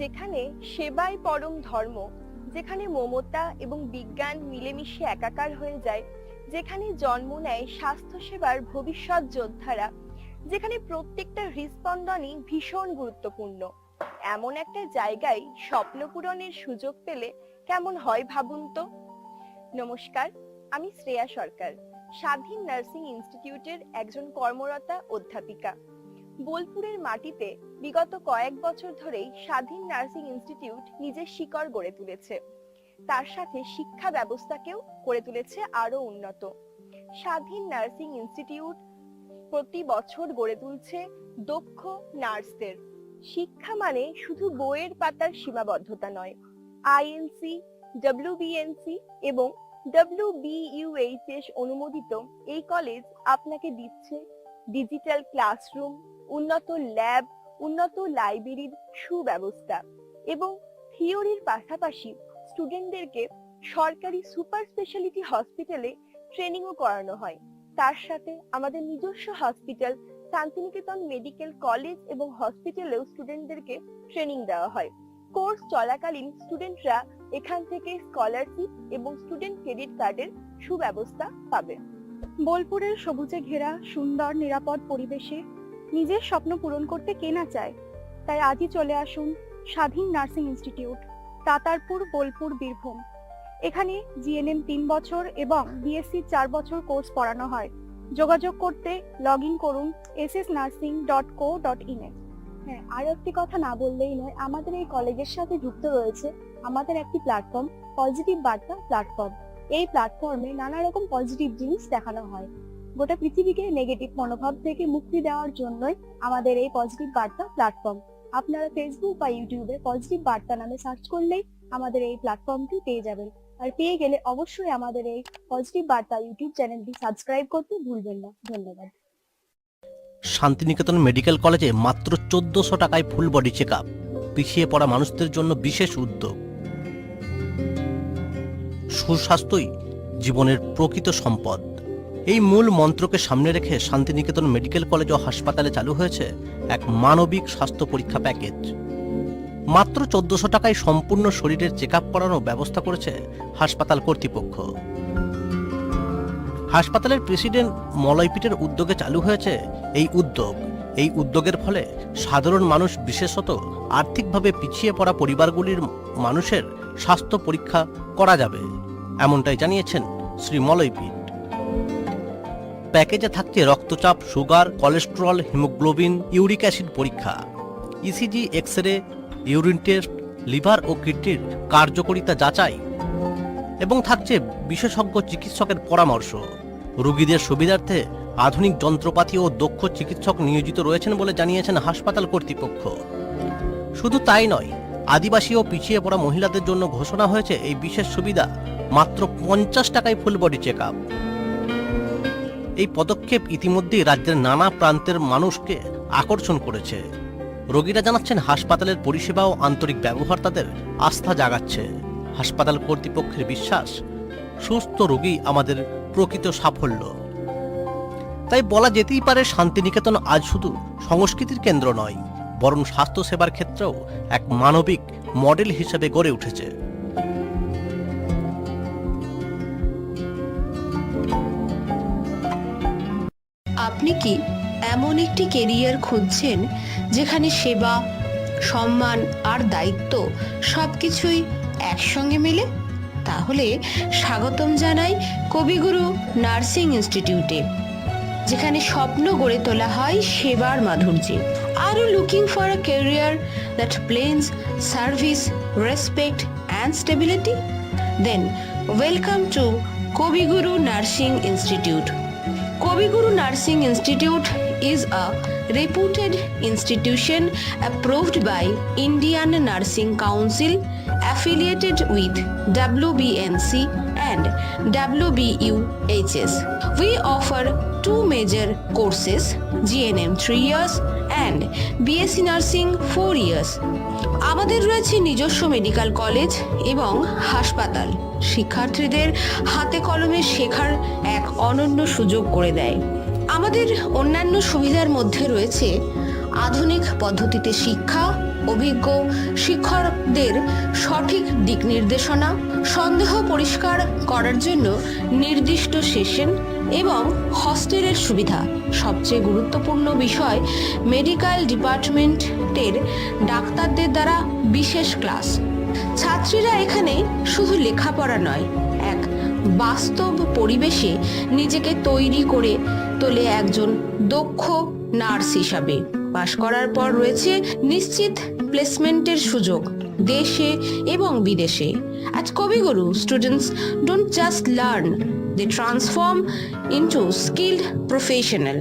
যেখানে সেবাই পরম ধর্ম, যেখানে মমতা এবং বিজ্ঞান মিলেমিশে একাকার হয়ে যায়, যেখানে জন্ম নেয় স্বাস্থ্য সেবার ভবিষ্যৎ যোদ্ধারা, যেখানে প্রত্যেকটা হৃস্পন্দনই ভীষণ গুরুত্বপূর্ণ। এমন একটা জায়গায় স্বপ্ন পূরণের সুযোগ পেলে কেমন হয় ভাবুন তো? নমস্কার, আমি শ্রেয়া সরকার, স্বাধীন নার্সিং ইনস্টিটিউটের একজন কর্মরতা অধ্যাপিকা। বোলপুরের মাটিতে বিগত কয়েক বছর ধরেই স্বাধীন নার্সিং ইনস্টিটিউট নিজের শিকড় গড়ে তুলেছে। তার সাথে শিক্ষা ব্যবস্থাকেও করে তুলেছে আরও উন্নত। স্বাধীন নার্সিং ইনস্টিটিউট প্রতি বছর গড়ে তুলছে দক্ষ নার্সদের। শিক্ষা মানে শুধু বইয়ের পাতার সীমাবদ্ধতা নয়। আইএনসি ডব্লিউবিএনসি এবং ডব্লিউবিইউএইচএস অনুমোদিত এই কলেজ আপনাকে দিচ্ছে ডিজিটাল ক্লাসরুম উন্নত ল্যাব, উন্নত লাইব্রেরির সুব্যবস্থা এবং থিওরির পাশাপাশি স্টুডেন্টদেরকে সরকারি সুপার স্পেশালিটি হসপিটালে ট্রেনিংও করানো হয়। তার সাথে আমাদের নিজস্ব হসপিটাল, শান্তিনিকেতন মেডিকেল কলেজ এবং হসপিটালেও স্টুডেন্টদেরকে ট্রেনিং দেওয়া হয়। কোর্স চলাকালীন স্টুডেন্টরা এখান থেকে স্কলারশিপ এবং স্টুডেন্ট ক্রেডিট কার্ডের সুব্যবস্থা পাবে। বোলপুরের সবুজে ঘেরা সুন্দর নিরাপদ পরিবেশে নিজের স্বপ্ন পূরণ করতে কে না চায়? তাই আজই চলে আসুন স্বাধীন নার্সিং ইনস্টিটিউট, তাতারপুর, বোলপুর, বীরভূম। এখানে জিএনএম তিন বছর এবং বিএসসি চার বছর কোর্স পড়ানো হয়। যোগাযোগ করতে লগ ইন করুন S S nursing dot co dot in এ। হ্যাঁ আর একটি কথা না বললেই নয়, আমাদের এই কলেজের সাথে যুক্ত রয়েছে আমাদের একটি প্ল্যাটফর্ম পজিটিভ বার্তা প্ল্যাটফর্ম এই প্ল্যাটফর্মে নানা রকম পজিটিভ জিনিস দেখানো হয়। গোটা পৃথিবীকে নেগেটিভ মনোভাব থেকে মুক্তি দেওয়ার জন্যই আমাদের এই পজিটিভ বার্তা প্ল্যাটফর্ম আপনারা ফেসবুক বা ইউটিউবে পজিটিভ বার্তা নামে সার্চ করলেই আমাদের এই প্ল্যাটফর্মটি পেয়ে যাবেন। আর পেয়ে গেলে অবশ্যই আমাদের এই পজিটিভ বার্তা ইউটিউব চ্যানেলটি সাবস্ক্রাইব করতে ভুলবেন না। ধন্যবাদ। শান্তিনিকেতন মেডিকেল কলেজে মাত্র চোদ্দশো টাকায় ফুল বডি চেক আপ পিছিয়ে পড়া মানুষদের জন্য বিশেষ উদ্যোগ। সুস্বাস্থ্যই জীবনের প্রকৃত সম্পদ। এই মূল মন্ত্রকে সামনে রেখে শান্তিনিকেতন মেডিকেল কলেজ ও হাসপাতালে চালু হয়েছে এক মানবিক স্বাস্থ্য পরীক্ষা প্যাকেজ। মাত্র চোদ্দশো টাকায় সম্পূর্ণ শরীরের চেক আপ করানোর ব্যবস্থা করেছে হাসপাতাল কর্তৃপক্ষ। হাসপাতালের প্রেসিডেন্ট মলয়পীঠের উদ্যোগে চালু হয়েছে এই উদ্যোগ। এই উদ্যোগের ফলে সাধারণ মানুষ বিশেষত আর্থিকভাবে পিছিয়ে পড়া পরিবারগুলির মানুষের স্বাস্থ্য পরীক্ষা করা যাবে, এমনটাই জানিয়েছেন শ্রী মলয়পীঠ। প্যাকেজে থাকছে রক্তচাপ, sugar, cholesterol, haemoglobin, uric acid পরীক্ষা। ECG X ray urine test liver ও কিডনির কার্যকারিতা যাচাই। এবং থাকছে বিশেষজ্ঞ চিকিৎসকের পরামর্শ। রোগীদের সুবিধার্থে আধুনিক যন্ত্রপাতি ও দক্ষ চিকিৎসক নিয়োজিত রয়েছেন বলে জানিয়েছেন হাসপাতাল কর্তৃপক্ষ। শুধু তাই নয়, আদিবাসী ও পিছিয়ে পড়া মহিলাদের জন্য ঘোষণা হয়েছে এই বিশেষ সুবিধা। মাত্র পঞ্চাশ টাকায় ফুল বডি চেক আপ এই পদক্ষেপ ইতিমধ্যেই রাজ্যের নানা প্রান্তের মানুষকে আকর্ষণ করেছে। রোগীরা জানাচ্ছেন হাসপাতালের পরিষেবা ও আন্তরিক ব্যবহার তাদের আস্থা জাগাচ্ছে। হাসপাতাল কর্তৃপক্ষের বিশ্বাস, সুস্থ রোগী আমাদের প্রকৃত সাফল্য। তাই বলা যেতেই পারে, শান্তিনিকেতন আজ শুধু সংস্কৃতির কেন্দ্র নয়, বরং স্বাস্থ্য সেবার ক্ষেত্রেও এক মানবিক মডেল হিসেবে গড়ে উঠেছে। আপনি কি এমন একটি কেরিয়ার খুঁজছেন যেখানে সেবা, সম্মান আর দায়িত্ব সব কিছুই একসঙ্গে মেলে? তাহলে স্বাগতম জানাই কবিগুরু নার্সিং ইনস্টিটিউটে, যেখানে স্বপ্ন গড়ে তোলা হয় সেবার মাধুর্যে। Are looking for a career that places service respect and stability then welcome to Kabiguru nursing institute. Kobiguru Nursing Institute is a reputed institution approved by Indian Nursing Council affiliated with WBNC and WBUHS. We offer two major courses GNM 3 years and BSc Nursing 4 years. আমাদের রয়েছে নিজস্ব medical college এবং হাসপাতাল শিক্ষার্থীদের হাতে কলমে শেখার এক অনন্য সুযোগ করে দেয় আমাদের অন্যান্য সুবিধার মধ্যে রয়েছে আধুনিক পদ্ধতিতে শিক্ষা অভিজ্ঞ শিক্ষকদের সঠিক দিক নির্দেশনা, সন্দেহ পরিষ্কার করার জন্য নির্দিষ্ট সেশন এবং হস্টেলের সুবিধা। সবচেয়ে গুরুত্বপূর্ণ বিষয়, মেডিকেল ডিপার্টমেন্টের ডাক্তারদের দ্বারা বিশেষ ক্লাস। ছাত্রীরা এখানে শুধু লেখাপড়া নয়, এক বাস্তব পরিবেশে নিজেকে তৈরি করে তোলে একজন দক্ষ নার্স হিসাবে। পাশ করার পর রয়েছে নিশ্চিত প্লেসমেন্টের সুযোগ দেশে এবং বিদেশে আজ Kabiguru students don't just learn they transform into skilled professional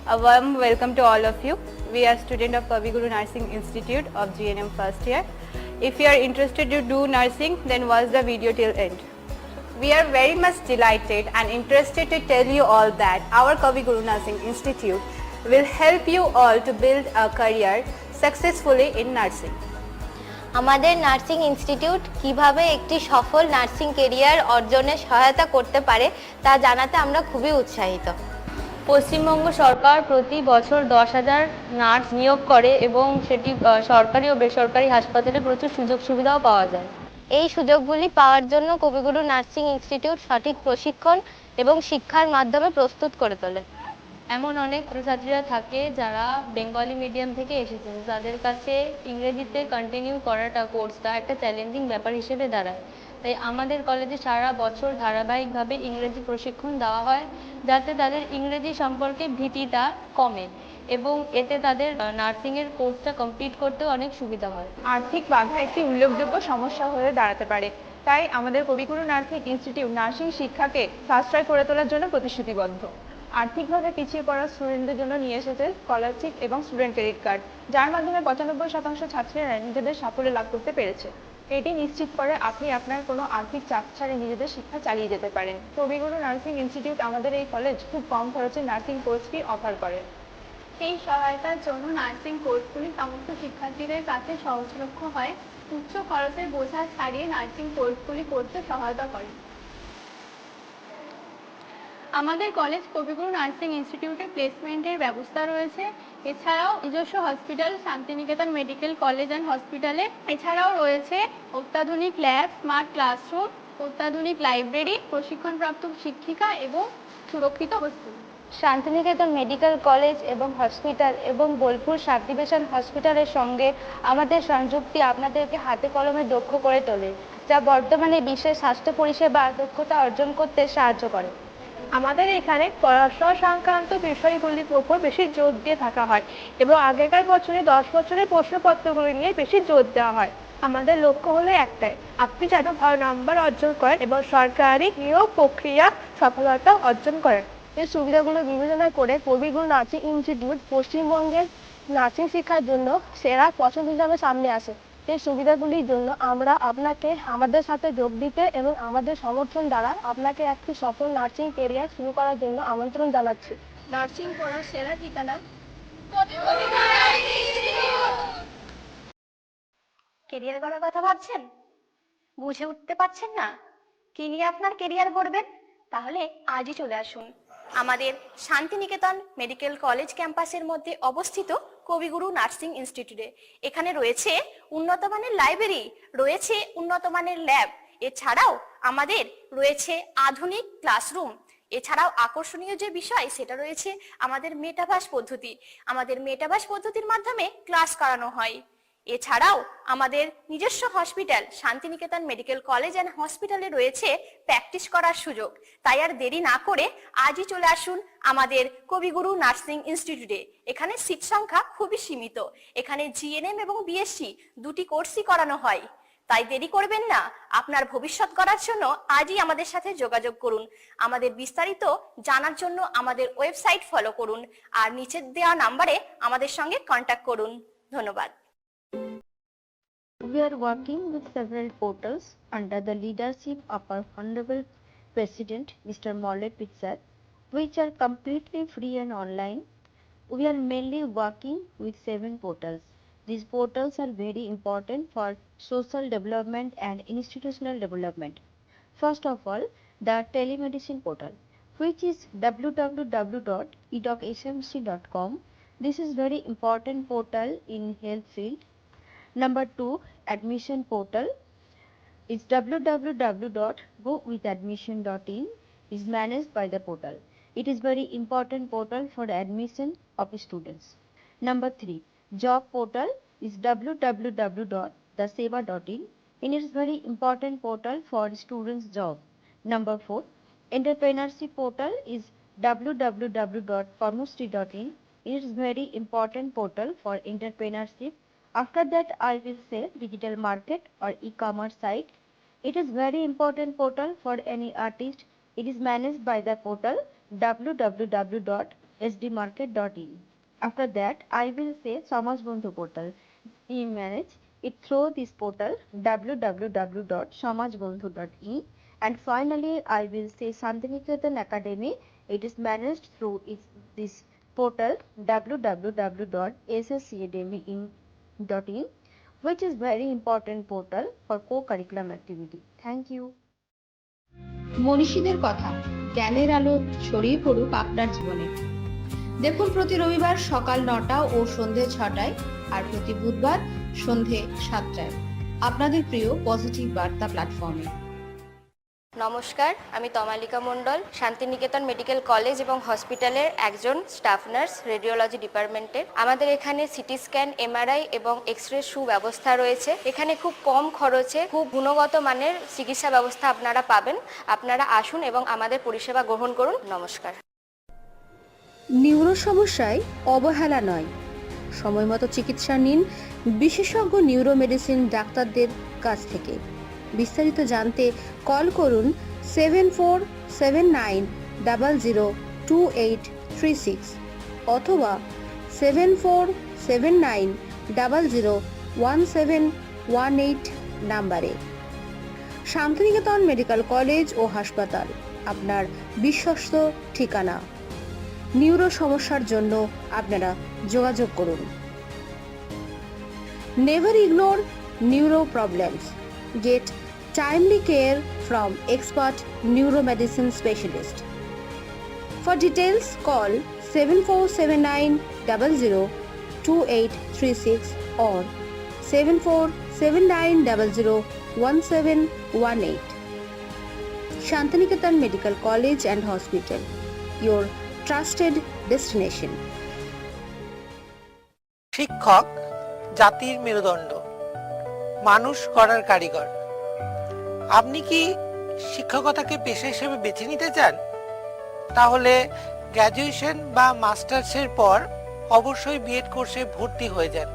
A warm welcome to all of you. We are student of Kaviguru Nursing Institute of GNM first year. If you are interested to do nursing, then watch the video till end. We are very much delighted and interested to tell you all that our Kaviguru Nursing Institute will help you all to build a career successfully in nursing. আমাদের nursing institute কীভাবে একটি সফল nursing career অর্জনে সহায়তা করতে পারে তা জানাতে আমরা খুবই উৎসাহিত। পশ্চিমবঙ্গ সরকার প্রতি বছর দশ হাজার নার্স নিয়োগ করে এবং সেটি সরকারি ও বেসরকারি হাসপাতালে প্রচুর সুযোগ সুবিধাও পাওয়া যায়। এই সুযোগগুলি পাওয়ার জন্য কবিগুরু নার্সিং ইনস্টিটিউট সঠিক প্রশিক্ষণ এবং শিক্ষার মাধ্যমে প্রস্তুত করে তোলে। এমন অনেক ছাত্রছাত্রীরা থাকে যারা বেঙ্গলি মিডিয়াম থেকে এসেছেন তাদের কাছে ইংরেজিতে কন্টিনিউ করাটা কোর্সটা একটা চ্যালেঞ্জিং ব্যাপার হিসেবে দাঁড়ায়। তাই আমাদের কলেজে সারা বছর ধারাবাহিকভাবে ইংরেজি প্রশিক্ষণ দেওয়া হয়, যাতে তাদের ইংরেজি সম্পর্কে ভীতিটা কমে এবং এতে তাদের নার্সিংয়ের কোর্সটা কমপ্লিট করতেও অনেক সুবিধা হয়। আর্থিক বাধা একটি উল্লেখযোগ্য সমস্যা হয়ে দাঁড়াতে পারে। তাই আমাদের কবিগুরু নার্সিং ইনস্টিটিউট নার্সিং শিক্ষাকে সাশ্রয় করে তোলার জন্য প্রতিশ্রুতিবদ্ধ। আর্থিকভাবে পিছিয়ে পড়া স্টুডেন্টদের জন্য নিয়ে এসেছে স্কলারশিপ এবং স্টুডেন্ট ক্রেডিট কার্ড যার মাধ্যমে পঁচানব্বই শতাংশ ছাত্রীরা নিজেদের সাফল্য লাভ করতে পেরেছে। এটি নিশ্চিত করে আপনি আপনার কোনো আর্থিক চাপ ছাড়া নিজেদের শিক্ষা চালিয়ে যেতে পারেন। কবিগুরু নার্সিং ইনস্টিটিউট আমাদের এই কলেজ খুব কম খরচে নার্সিং কোর্সটি অফার করে। এই সহায়তার জন্য নার্সিং কোর্সগুলি সমস্ত শিক্ষার্থীদের কাছে সহজলভ্য হয়। উচ্চ খরচের বোঝা ছাড়িয়ে নার্সিং কোর্সগুলি করতে সহায়তা করে। আমাদের কলেজ কবিগুরু নার্সিং ইনস্টিটিউটে প্লেসমেন্টের ব্যবস্থা রয়েছে। এছাড়াও নিজস্ব hospital Shantiniketan medical college and হসপিটালে এছাড়াও রয়েছে অত্যাধুনিক ল্যাব স্মার্ট ক্লাসরুম অত্যাধুনিক লাইব্রেরি প্রশিক্ষণপ্রাপ্ত শিক্ষিকা এবং সুরক্ষিত হোস্টেল শান্তিনিকেতন মেডিকেল কলেজ এবং হসপিটাল এবং বোলপুর সাবডিভিশন হসপিটালের সঙ্গে আমাদের সংযুক্তি আপনাদেরকে হাতে কলমে দক্ষ করে তোলে, যা বর্তমানে বিশ্বের স্বাস্থ্য পরিষেবা দক্ষতা অর্জন করতে সাহায্য করে। আমাদের এখানে পড়াশোনা সংক্রান্ত বিষয়গুলির উপর বেশি জোর দিয়ে থাকা হয় এবং আগেকার বছরে দশ বছরের প্রশ্নপত্রগুলি নিয়ে বেশি জোর দেওয়া হয়। আমাদের লক্ষ্য হলো একটাই, আপনি যেন ভালো নাম্বার অর্জন করেন এবং সরকারি নিয়োগ প্রক্রিয়া সফলতা অর্জন করেন। এই সুবিধাগুলো বিবেচনা করে কবিগুরু নার্সিং ইনস্টিটিউট পশ্চিমবঙ্গের নার্সিং শিক্ষার জন্য সেরা পছন্দ হিসাবে সামনে আসে। এই সুবিধাগুলির জন্য আমরা আপনাকে আমাদের সাথে যোগ দিতে এবং আমাদের সমর্থন দ্বারা আপনাকে একটি সফল নার্সিং কেরিয়ার শুরু করার জন্য আমন্ত্রণ জানাচ্ছি। নার্সিং পড়ার সেরা ঠিকানা? কেরিয়ার করার কথা ভাবছেন? বুঝে উঠতে পারছেন না? কি নিয়ে আপনার কেরিয়ার গড়বেন? তাহলে আজই চলে আসুন। আমাদের শান্তিনিকেতন মেডিকেল কলেজ ক্যাম্পাসের মধ্যে অবস্থিত কবিগুরু নার্সিং ইনস্টিটিউটে। এখানে রয়েছে উন্নত মানের লাইব্রেরি, রয়েছে উন্নত মানের ল্যাব, এছাড়াও আমাদের রয়েছে আধুনিক ক্লাসরুম। এছাড়াও আকর্ষণীয় যে বিষয়, সেটা রয়েছে আমাদের মেটাভাস পদ্ধতি। আমাদের মেটাভাস পদ্ধতির মাধ্যমে ক্লাস করানো হয়। এছাড়াও আমাদের নিজস্ব hospital Shantiniketan medical college and হসপিটালে রয়েছে প্র্যাকটিস করার সুযোগ। তাই আর দেরি না করে আজই চলে আসুন আমাদের কবিগুরু নার্সিং ইনস্টিটিউটে। এখানে সিট সংখ্যা খুবই সীমিত। এখানে জিএনএম এবং বিএসসি দুটি কোর্সই করানো হয়। তাই দেরি করবেন না। আপনার ভবিষ্যৎ করার জন্য আজই আমাদের সাথে যোগাযোগ করুন। আমাদের বিস্তারিত জানার জন্য আমাদের ওয়েবসাইট ফলো করুন আর নিচের দেওয়া নাম্বারে আমাদের সঙ্গে কন্ট্যাক্ট করুন। ধন্যবাদ। We are working with several portals under the leadership of our Honorable President, Mr. Molet Pitzat, which are completely free and online. We are mainly working with seven portals. These portals are very important for social development and institutional development. First of all, the telemedicine portal, which is www.edocshmc.com. This is very important portal in health field. Number two, admission portal is www.gowithadmission.in is managed by the portal. It is very important portal for the admission of students. Number three, job portal is www.theseva.in. It is very important portal for students job. Number four, entrepreneurship portal is www.formustry.in. It is very important portal for entrepreneurship. After that, I will say digital market or e-commerce site. It is very important portal for any artist. It is managed by the portal www.sdmarket.in. After that, I will say Samaj Bandhu portal. We manage it through this portal www.samajbandhu.in and finally I will say Santiniketan Academy. It is managed through its, this portal www.sscademy.in which is very important portal for co-curriculum activity. Thank you. মনীষীদের কথা, জ্ঞানের আলো ছড়িয়ে পড়ুক আপনার জীবনে দেখুন প্রতি রবিবার সকাল নটা ও সন্ধে ছটায়, আর প্রতি বুধবার সন্ধে সাতটায় আপনাদের প্রিয় পজিটিভ বার্তা প্ল্যাটফর্মে নমস্কার, আমি তমালিকা মণ্ডল, শান্তিনিকেতন মেডিকেল কলেজ এবং হসপিটালের একজন স্টাফ নার্স, রেডিওলজি ডিপার্টমেন্টের আমাদের এখানে সিটি স্ক্যান, এমআরআই এবং এক্স রে সুব্যবস্থা রয়েছে। এখানে খুব কম খরচে, খুব গুণগত মানের চিকিৎসা ব্যবস্থা আপনারা পাবেন। আপনারা আসুন এবং আমাদের পরিষেবা গ্রহণ করুন। নমস্কার। নিউরো সমস্যায় অবহেলা নয়। সময় মতো চিকিৎসা নিন বিশেষজ্ঞ নিউরো মেডিসিন ডাক্তারদের কাছ থেকে। বিস্তারিত জানতে কল করুন seven four seven nine double zero two eight three six অথবা seven four seven nine double zero one seven one eight নাম্বারে। শান্তিনিকেতন মেডিকেল কলেজ ও হাসপাতাল, আপনার বিশ্বস্ত ঠিকানা। নিউরো সমস্যার জন্য আপনারা যোগাযোগ করুন। Never ignore neuro problems. Get six or seven four seven nine double zero one seven one eight Shantiniketan medical college and hospital your trusted destination. শিক্ষক, জাতির মেরুদণ্ড। মানুষ করার কারিগর। আপনি কি শিক্ষকতাকে পেশা হিসেবে বেছে নিতে চান? তাহলে গ্র্যাজুয়েশন বা মাস্টার্সের পর অবশ্যই বিএড কোর্সে ভর্তি হয়ে যান।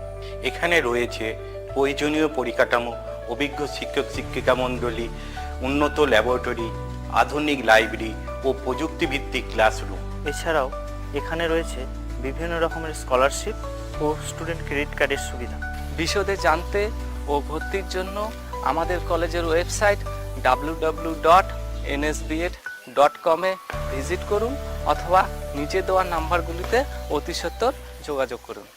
এখানে রয়েছে প্রয়োজনীয় পরিকাঠামো অভিজ্ঞ শিক্ষক শিক্ষিকা মণ্ডলী উন্নত ল্যাবরেটরি আধুনিক লাইব্রেরি ও প্রযুক্তিভিত্তিক ক্লাসরুম। এছাড়াও এখানে রয়েছে বিভিন্ন রকমের স্কলারশিপ ও স্টুডেন্ট ক্রেডিট কার্ডের সুবিধা। বিশদে জানতে ও ভর্তির জন্য আমাদের কলেজের website W W dot এনএসবিএড dot কমে ভিজিট করুন অথবা নিচে দেওয়া নাম্বারগুলিতে অতি সত্বর যোগাযোগ করুন।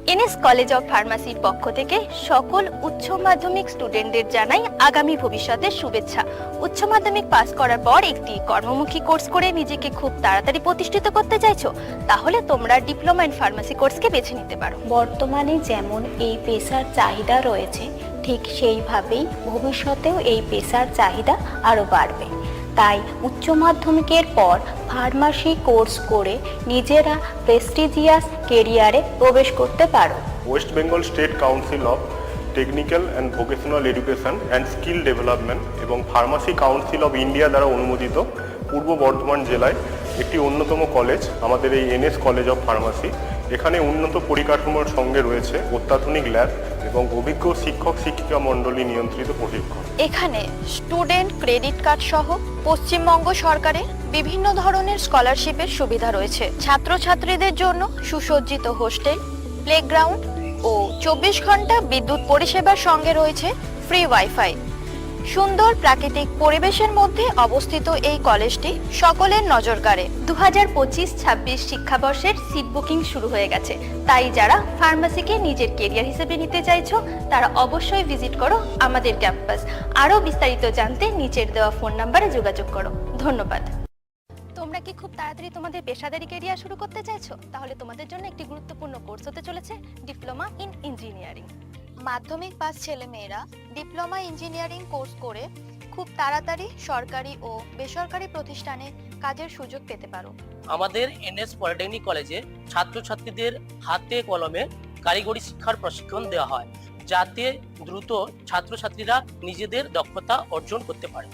এনএস কলেজ অফ ফার্মাসির পক্ষ থেকে সকল উচ্চ মাধ্যমিক স্টুডেন্টদের জানাই আগামী ভবিষ্যতের শুভেচ্ছা। উচ্চ মাধ্যমিক পাস করার পর একটি কর্মমুখী কোর্স করে নিজেকে খুব তাড়াতাড়ি প্রতিষ্ঠিত করতে চাইছো তাহলে তোমরা ডিপ্লোমা ইন ফার্মাসি কোর্সকে বেছে নিতে পারো। বর্তমানে যেমন এই পেশার চাহিদা রয়েছে ঠিক সেইভাবেই ভবিষ্যতেও এই পেশার চাহিদা আরও বাড়বে। তাই উচ্চ মাধ্যমিকের পর ফার্মাসি কোর্স করে নিজেরা প্রেস্টিজিয়াস কেরিয়ারে প্রবেশ করতে পারো। West Bengal state council of technical and vocational education and skill development এবং ফার্মাসি কাউন্সিল অফ ইন্ডিয়া দ্বারা অনুমোদিত পূর্ব বর্ধমান জেলায় একটি অন্যতম কলেজ আমাদের এই এনএস কলেজ অফ ফার্মাসি এখানে উন্নত পরিকাঠামোর সঙ্গে রয়েছে অত্যাধুনিক ল্যাব এবং অভিজ্ঞ শিক্ষক শিক্ষিকা মণ্ডলী নিয়ন্ত্রিত প্রশিক্ষণ। এখানে স্টুডেন্ট ক্রেডিট কার্ড সহ পশ্চিমবঙ্গ সরকারের বিভিন্ন ধরনের স্কলারশিপের সুবিধা রয়েছে। ছাত্রছাত্রীদের জন্য সুসজ্জিত হোস্টেল প্লেগ্রাউন্ড ও চব্বিশ ঘণ্টা বিদ্যুৎ পরিষেবার সঙ্গে রয়েছে ফ্রি ওয়াইফাই সুন্দর প্রাকৃতিক পরিবেশের মধ্যে অবস্থিত এই কলেজটি সকলের নজর কাড়ে। দু হাজার পঁচিশ ছাব্বিশ শিক্ষাবর্ষের সিট বুকিং শুরু হয়ে গেছে। তাই যারা ফার্মাসিকে নিজের কেরিয়ার হিসেবে নিতে চাইছো, তারা অবশ্যই ভিজিট করো আমাদের ক্যাম্পাস আরও বিস্তারিত জানতে নিচের দেওয়া ফোন নাম্বারে যোগাযোগ করো। ধন্যবাদ। তোমরা কি খুব তাড়াতাড়ি তোমাদের পেশাদারি কেরিয়ার শুরু করতে চাইছো? তাহলে তোমাদের জন্য একটি গুরুত্বপূর্ণ কোর্স হতে চলেছে ডিপ্লোমা ইন ইঞ্জিনিয়ারিং মাধ্যমিক পাস ছেলেমেয়েরা ডিপ্লোমা ইঞ্জিনিয়ারিং কোর্স করে খুব তাড়াতাড়ি সরকারি ও বেসরকারি প্রতিষ্ঠানে কাজের সুযোগ পেতে পারো। আমাদের এনএস পলিটেকনিক কলেজে ছাত্রছাত্রীদের হাতে কলমে কারিগরি শিক্ষার প্রশিক্ষণ দেওয়া হয়, যাতে দ্রুত ছাত্রছাত্রীরা নিজেদের দক্ষতা অর্জন করতে পারে।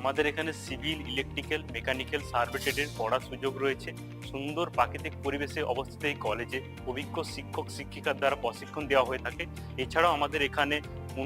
আমাদের এখানে সিভিল, ইলেকট্রিক্যাল, মেকানিক্যাল সার্ভে ট্রেডের পড়ার সুযোগ রয়েছে। সুন্দর প্রাকৃতিক পরিবেশে অবস্থিত এই কলেজে অভিজ্ঞ শিক্ষক, শিক্ষিকার দ্বারা প্রশিক্ষণ দেওয়া হয়ে থাকে। এছাড়াও আমাদের এখানে